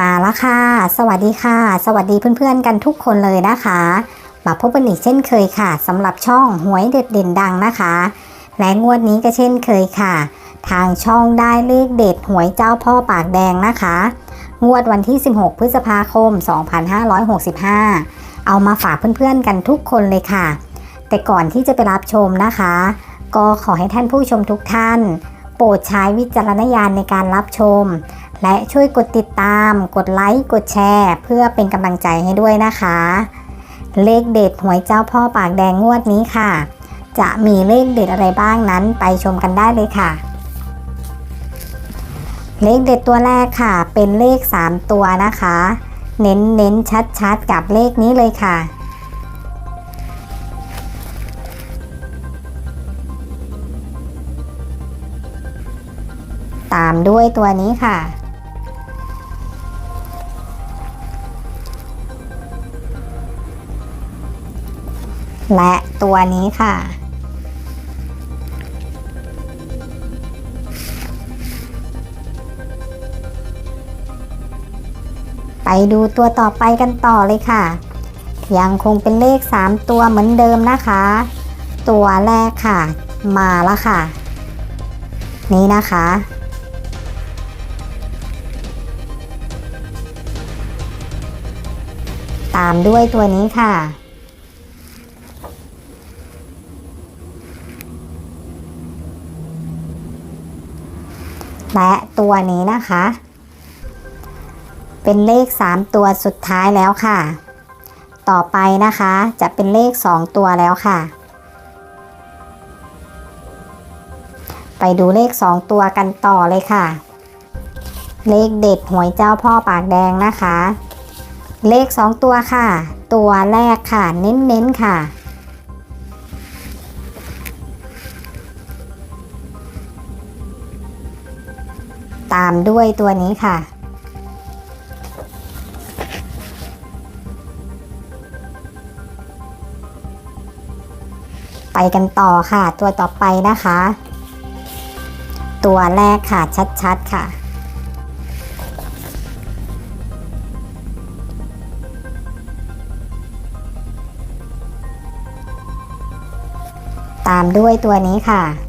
มาแล้วค่ะ สวัสดีค่ะ สวัสดีเพื่อนๆกันทุกคนเลยนะคะ มาพบกันอีกเช่นเคยค่ะสำหรับช่องหวยเด็ดเด่นดังนะคะ และงวดนี้ก็เช่นเคยค่ะ ทางช่องได้เลขเด็ดหวยเจ้าพ่อปากแดงนะคะ งวดวันที่ 16 พฤษภาคม 2565 เอามาฝากเพื่อนๆกันทุกคนเลยค่ะ แต่ก่อนที่จะไปรับชมนะคะ ก็ขอให้ท่านผู้ชมทุกท่าน โปรดใช้วิจารณญาณในการรับชม และช่วยกดติดตาม กดไลค์ กดแชร์ เพื่อเป็นกำลังใจให้ด้วยนะคะ เลขเด็ดหวยเจ้าพ่อปากแดงงวดนี้ค่ะ จะมีเลขเด็ดอะไรบ้างนั้นไปชมกันได้เลยค่ะ เลขเด็ดตัวแรกค่ะ เป็นเลข 3 ตัวนะคะ เน้นเน้นชัดชัดๆกับเลขนี้เลยค่ะตามด้วยตัวนี้ค่ะ และตัวนี้ค่ะ ไปดูตัวต่อไปกันต่อเลยค่ะ ยังคงเป็นเลข 3 ตัวเหมือนเดิมนะคะ ตัวแรกค่ะ มาแล้วค่ะ นี่นะคะตามด้วยตัวนี้ค่ะ และตัวนี้นะคะ เป็นเลข 3 ตัวสุดท้ายแล้วค่ะ ต่อไปนะคะจะเป็นเลข 2 ตัวแล้วค่ะ ไปดูเลข 2 ตัวกันต่อเลยค่ะ เลขเด็ดหวยเจ้าพ่อปากแดงนะคะ เลข 2 ตัวค่ะ ตัวแรกค่ะ เน้นๆค่ะ ตามด้วยตัวนี้ค่ะ ไปกันต่อค่ะ ตัวต่อไปนะคะ ตัวแรกค่ะชัดๆค่ะตามด้วยตัวนี้ค่ะ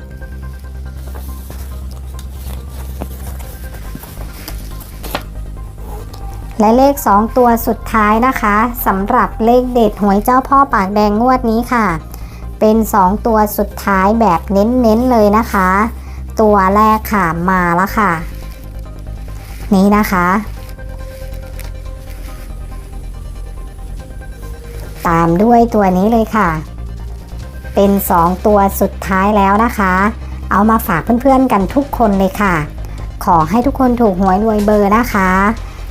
และเลข 2 ตัวสุดท้ายนะคะสำหรับเลขเด็ดหวยเจ้าพ่อปากแดงงวดนี้ค่ะ เป็น 2 ตัวสุดท้ายแบบเน้นๆเลยนะคะ ตัวแรกค่ะมาแล้วค่ะ นี้นะคะ ตามด้วยตัวนี้เลยค่ะ เป็น 2 ตัวสุดท้ายแล้วนะคะ เอามาฝากเพื่อนๆกันทุกคนเลยค่ะ ขอให้ทุกคนถูกหวยรวยเบอร์นะคะ